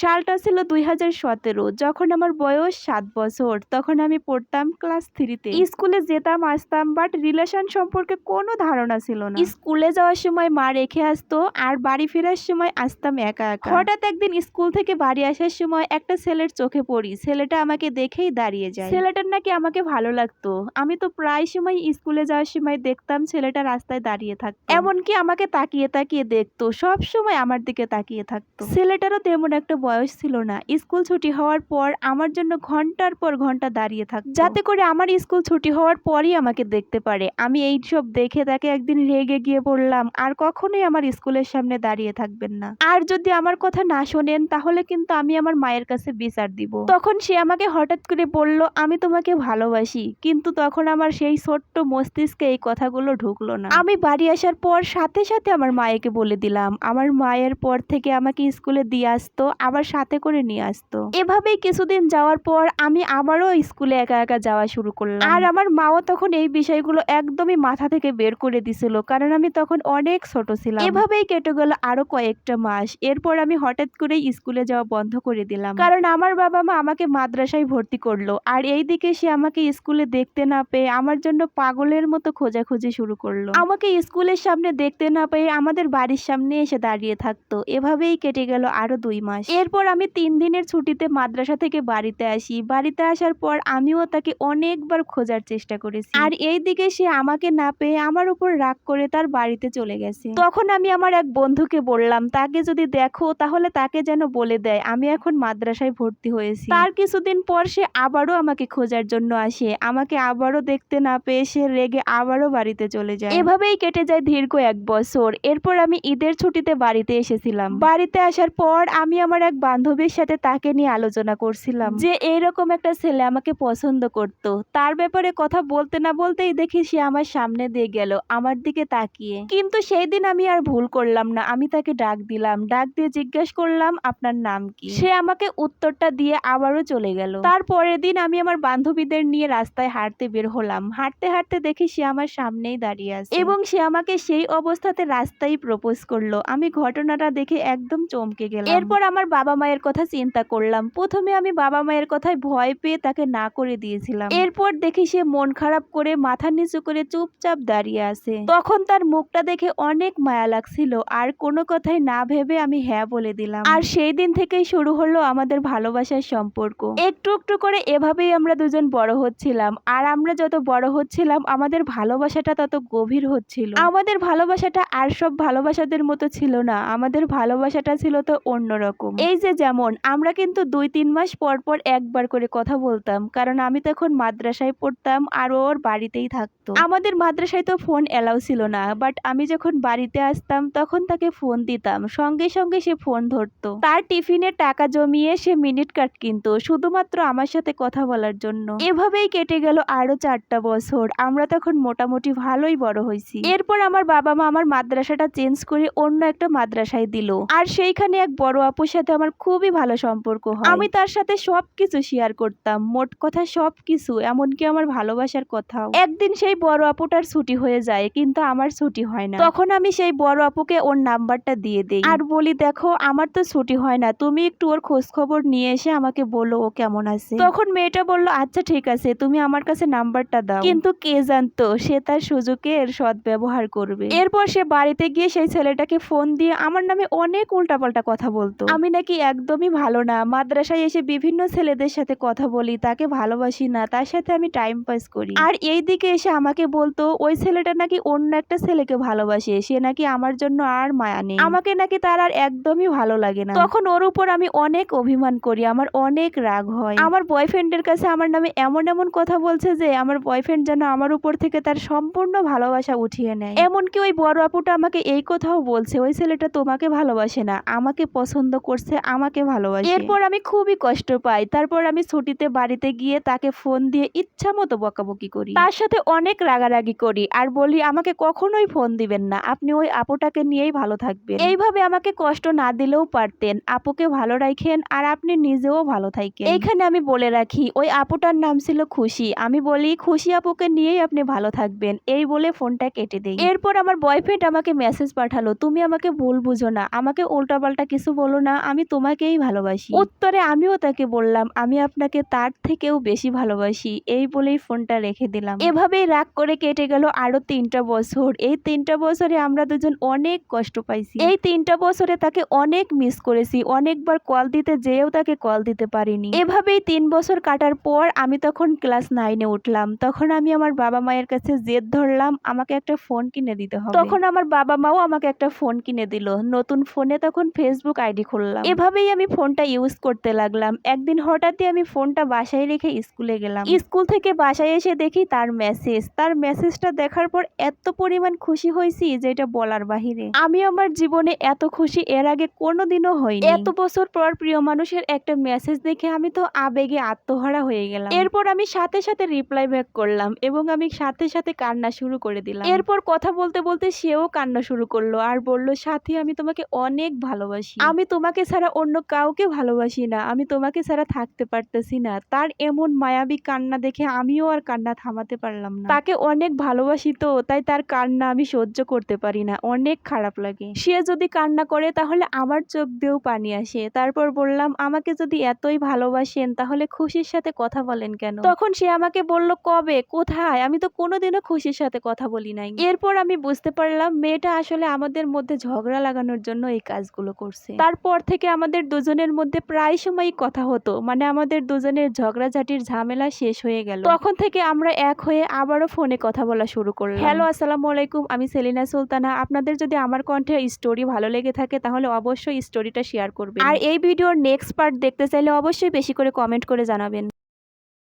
সালটা ছিল দুই হাজার সতেরো। যখন আমার বয়স সাত বছর, তখন আমি পড়তাম ক্লাস থ্রিতে। স্কুলে যেতাম, আসতাম বাট রিলেশন সম্পর্কে কোনো ধারণা ছিল না। স্কুলে যাওয়ার সময় মা রেখে আসতো, আর বাড়ি ফেরার সময় আসতাম একা একা। হঠাৎ একদিন স্কুল থেকে বাড়ি আসার সময় একটা ছেলের চোখে পড়ি। ছেলেটা আমাকে দেখেই দাঁড়িয়ে যায়। ছেলেটার নাকি আমাকে ভালো লাগতো। আমি তো প্রায় সময় স্কুলে যাওয়ার সময় দেখতাম ছেলেটা রাস্তায় দাঁড়িয়ে থাকতো। এমনকি আমাকে তাকিয়ে তাকিয়ে দেখতো সব সময় আমার দিকে তাকিয়ে থাকতো। ছেলেটারও তেমন একটা বয়স ছিল না। স্কুল ছুটি হওয়ার পর আমার জন্য ঘণ্টার পর ঘণ্টা দাঁড়িয়ে থাক যাতে করে আমার স্কুল ছুটি হওয়ার পরই আমাকে দেখতে পারে। আমি এই সব দেখে তাকে একদিন রেগে গিয়ে বললাম, আর কখনোই আমার স্কুলের সামনে দাঁড়িয়ে থাকবেন না। আর যদি আমার কথা না শোনেন, তাহলে কিন্তু আমি আমার মায়ের কাছে বিচার দিব। তখন সে আমাকে হঠাৎ করে বলল, আমি তোমাকে ভালোবাসি। কিন্তু তখন আমার সেই ছোট্ট মস্তিষ্কে এই কথাগুলো ঢুকলো না। আমি বাড়ি আসার পর সাথে সাথে আমার মায়েকে বলে দিলাম। আমার মায়ের পর থেকে আমাকে স্কুলে দিয়ে আসতো। আবার সাথে করে নিয়ে আসতো। এভাবেই কিছুদিন যাওয়ার পর আমি আবারও স্কুলে একা একা যাওয়া শুরু করলাম। আর আমার মাও তখন এই বিষয়গুলো একদমই মাথা থেকে বের করে দিছিল কারণ আমি তখন অনেক ছোট ছিলাম। এভাবেই কেটে গেল আরও কয়েকটা মাস। এরপর আমি হঠাৎ করেই স্কুলে যাওয়া বন্ধ করে দিলাম। কারণ আমার বাবা মা আমাকে মাদ্রাসায় ভর্তি করল আর এইদিকে সে আমাকে স্কুলে দেখতে না পেয়ে আমার জন্য পাগলের মতো খোঁজাখুঁজি শুরু করল। আমাকে স্কুলের সামনে দেখতে না পেয়ে আমাদের বাড়ির সামনে এসে দাঁড়িয়ে থাকতো। এভাবেই কেটে গেল আরও দুই মাস। এরপর আমি তিন দিনের ছুটিতে মাদ্রাসা থেকে বাড়িতে আসি। বাড়িতে আসার পর আমিও তাকে অনেকবার খোঁজার চেষ্টা করেছি। আর এইদিকে সে আমাকে না পেয়ে আমার উপর রাগ করে তার বাড়িতে চলে গেছে। তখন আমি আমার এক বন্ধুকে বললাম, তাকে যদি দেখো তাহলে তাকে যেন বলে দেয়, আমি এখন মাদ্রাসায় ভর্তি হয়েছি। তার কিছুদিন পর সে আবারও আমাকে খোঁজার জন্য আসে। আমাকে আবারও দেখতে না পেয়ে সে রেগে আবারও বাড়িতে চলে যায়। এভাবেই কেটে যায় দীর্ঘ এক বছর। এরপর আমি ঈদের ছুটিতে বাড়িতে এসেছিলাম। বাড়িতে আসার পর আমি আমার এক বান্ধবীর সাথে তাকে নিয়ে আলোচনা করছিলাম। যে এইরকম একটা ছেলে আমাকে পছন্দ করত। তার ব্যাপারে কথা বলতে না বলতেই দেখি সে আমার সামনে দিয়ে গেল, আমার দিকে তাকিয়ে। কিন্তু সেই দিন আমি আর ভুল করলাম না, আমি তাকে ডাক দিলাম। ডাক দিয়ে জিজ্ঞেস করলাম, আপনার নাম কি? সে আমাকে উত্তরটা দিয়ে আবারও চলে গেল। তার পরের দিন আমি আমার বান্ধবীদের নিয়ে রাস্তায় হাঁটতে বের হলাম। হাঁটতে হাঁটতে দেখি সে আমার সামনেই দাঁড়িয়ে আছে। এবং সে আমাকে সেই অবস্থাতে রাস্তায় প্রপোজ করল। আমি ঘটনাটা দেখে একদম চমকে গেলাম। এরপর আমার বাবা মায়ের কথা চিন্তা করলাম। প্রথমে আমি বাবা মায়ের কথায় ভয় পেয়ে তাকে না করে দিয়েছিলাম। এরপর দেখি সে মন খারাপ করে মাথা নিচু করে চুপচাপ দাঁড়িয়ে আছে। তখন তার মুখটা দেখে অনেক মায়া লাগছিল। আর কোনো কথাই না ভেবে আমি হ্যাঁ বলে দিলাম। আর সেই দিন থেকেই শুরু হলো আমাদের ভালোবাসার সম্পর্ক। একটু একটু করে এভাবেই আমরা দুজন বড় হচ্ছিলাম। আর আমরা যত বড় হচ্ছিলাম, আমাদের ভালোবাসাটা তত গভীর হচ্ছিল। আমাদের ভালোবাসাটা আর সব ভালোবাসাদের মতো ছিল না। আমাদের ভালোবাসাটা ছিল তো অন্যরকম। এই যে যেমন, আমরা কিন্তু দুই, তিন মাস পর পর একবার করে কথা বলতাম। কারণ আমি তখন মাদ্রাসায় পড়তাম, আর ওর বাড়িতেই থাকতো। আমাদের মাদ্রাসায় তো ফোন এলাও ছিল না, বাট আমি যখন বাড়িতে আসতাম, তখন তাকে ফোন দিতাম। সঙ্গে সঙ্গে সে ফোন ধরতো। তার টিফিনে টাকা জমিয়ে সে মিনিট কাট কিনতো, শুধুমাত্র আমার সাথে কথা বলার জন্য। এভাবেই কেটে গেল আরও চারটা বছর। আমরা তখন মোটামুটি ভালোই বড় হয়েছি। এরপর আমার বাবা মা আমার মাদ্রাসাটা চেঞ্জ করে অন্য একটা মাদ্রাসায় দিল। আর সেইখানে এক বড় আপুর সাথে আমার খুবই ভালো সম্পর্ক হয়। আমি তার সাথে সবকিছু শেয়ার করতাম, মোট কথা সবকিছু, এমনকি আমার ভালোবাসার কথাও। একদিন সেই বড় আপুটার ছুটি হয়ে যায়, কিন্তু আমার ছুটি হয় না। তখন আমি সেই বড় আপুকে ওর নাম্বারটা দিয়ে দেই। আর বলি, দেখো, আমার তো ছুটি হয় না, তুমি একটু ওর খোঁজ খবর নিয়ে এসে আমাকে বলো ও কেমন আছে? তখন মেয়েটা বলল আচ্ছা ঠিক আছে, তুমি আমার কাছে নাম্বারটা দাও। কিন্তু কে জানতো, সে তার সুযোগের সৎ ব্যবহার করবে। এরপর সে বাড়িতে গিয়ে সেই ছেলেটাকে ফোন দিয়ে, আমার নামে অনেক উল্টাপাল্টা কথা বলতো। আমি নাকি একদমই ভালো না। মাদ্রাসায় এসে বিভিন্ন ছেলেদের সাথে কথা বলি, তাকে ভালোবাসি না, তার সাথে আমি টাইম পাস করি। আর এই দিকে এসে আমাকে বলতো, ওই ছেলেটা নাকি অন্য একটা ছেলেকে ভালোবাসে, সে নাকি আমার জন্য আর মায়া নেই। আমাকে নাকি তার আর একদমই ভালো লাগে না। তখন ওর উপর আমি অনেক অভিমান করি, আমার অনেক রাগ হয়। আমার বয়ফ্রেন্ডের কাছে আমার নামে এমন এমন কথা বলছে যে, আমার বয়ফ্রেন্ড যেন আমার উপর থেকে তার সম্পূর্ণ ভালোবাসা উঠিয়ে নেয়। এমনকি ওই বড় আপুটা আমাকে এই কথাও বলছে, ওই ছেলেটা তোমাকে ভালোবাসে না, আমাকে পছন্দ করছে আমাকে ভালোবাসে। এরপর আমি খুবই কষ্ট পাই। তারপর আমি ছুটিতে বাড়িতে গিয়ে তাকে ফোন দিয়ে ইচ্ছা মতো বকাবকি করি। তার সাথে অনেক রাগারাগি করি আর বলি, আমাকে কখনোই ফোন দিবেন না। আপনি ওই আপুটাকে নিয়েই ভালো থাকবেন। এইভাবে আমাকে কষ্ট না দিলেও পারতেন। আপুকে ভালো রাখেন আর আপনি নিজেও ভালো থাকেন। এইখানে আমি বলে রাখি, ওই আপুটার নাম ছিল খুশি। আমি বলি, খুশি আপুকে নিয়েই আপনি ভালো থাকবেন। এই বলে ফোনটা কেটে দেই। এরপর আমার বয়ফ্রেন্ড আমাকে মেসেজ পাঠালো, তুমি আমাকে ভুল বুঝো না। আমাকে উল্টাপাল্টা কিছু বলো না। আমি তোমাকেই ভালোবাসি। উত্তরে আমিও তাকে বললাম আমি আপনাকে তার থেকেও বেশি ভালোবাসি। এই বলেই ফোনটা রেখে দিলাম। এভাবেই রাগ করে কেটে গেল আরও তিনটা বছর। এই তিনটা বছরে আমরা দুজন অনেক কষ্ট পাইছি। এই তিনটা বছরে তাকে অনেক মিস করেছি। অনেকবার কল দিতে যেয়েও তাকে কল দিতে পারিনি। এভাবেই তিন বছর কাটার পর আমি তখন ক্লাস নাইনে উঠলাম। তখন আমি আমার বাবা মায়ের কাছে জেদ ধরলাম আমাকে একটা ফোন কিনে দিতে হবে। তখন আমার বাবা মাও আমাকে একটা ফোন কিনে দিল। নতুন ফোনে তখন ফেসবুক আইডি খুললাম। এভাবেই আমি ফোনটা ইউজ করতে লাগলাম। একদিন হঠাৎই আমি ফোনটা বাসায় রেখে স্কুলে গেলাম। স্কুল থেকে বাসায় এসে দেখি তার মেসেজ তার মেসেজটা দেখার পর এত পরিমাণ খুশি হয়েছি যেটা বলার বাহিরে। আমি আমার জীবনে এত খুশি এর আগে কোনোদিনও হয়নি এত বছর পর প্রিয় মানুষের একটা মেসেজ দেখে আমি তো আবেগে আত্মহারা হয়ে গেলাম। এরপর আমি সাথে সাথে রিপ্লাই ব্যাক করলাম এবং আমি সাথে সাথে কান্না শুরু করে দিলাম। এরপর কথা বলতে বলতে সেও কান্না শুরু করল আর বলল, সাথী, আমি তোমাকে অনেক ভালোবাসি। আমি তোমাকে ছাড়া অন্য কাউকে ভালোবাসি না। আমি তোমাকে ছাড়া থাকতে পারতেছি না। তার এমন মায়াবী কান্না দেখে আমিও আর কান্না থামাতে পারলাম না। তাকে অনেক ভালোবাসি তো, তাই তার কান্না আমি সহ্য করতে পারি না। অনেক খারাপ লাগে। সে যদি কান্না করে, তাহলে আমার চোখ দিয়েও পানি আসে। তারপর বললাম, আমাকে যদি এতই ভালোবাসেন, তাহলে খুশির সাথে কথা বলেন কেন? তখন সে আমাকে বলল, কবে? কোথায়? আমি তো কোনোদিনও খুশির সাথে কথা বলি নাই। এরপর আমি বুঝতে পারলাম, মেয়েটা আসলে আমাদের মধ্যে ঝগড়া লাগানোর জন্য এই কাজগুলো করছে। তারপর থেকে আমাদের দুজনের মধ্যে প্রায় সময়ই কথা হতো। মানে আমাদের দুজনের ঝগড়াঝাটির ঝামেলা শেষ হয়ে গেল। তখন থেকে আমরা এক হয়ে আবারও ফোনে কথা বলা শুরু করলাম। হ্যালো আসসালামু আলাইকুম আমি সেলিনা সুলতানা। আপনাদের যদি আমার কণ্ঠে স্টোরি ভালো লেগে থাকে তাহলে অবশ্যই স্টোরিটা শেয়ার করবেন। আর এই ভিডিওর নেক্সট পার্ট দেখতে চাইলে অবশ্যই বেশি করে কমেন্ট করে জানাবেন।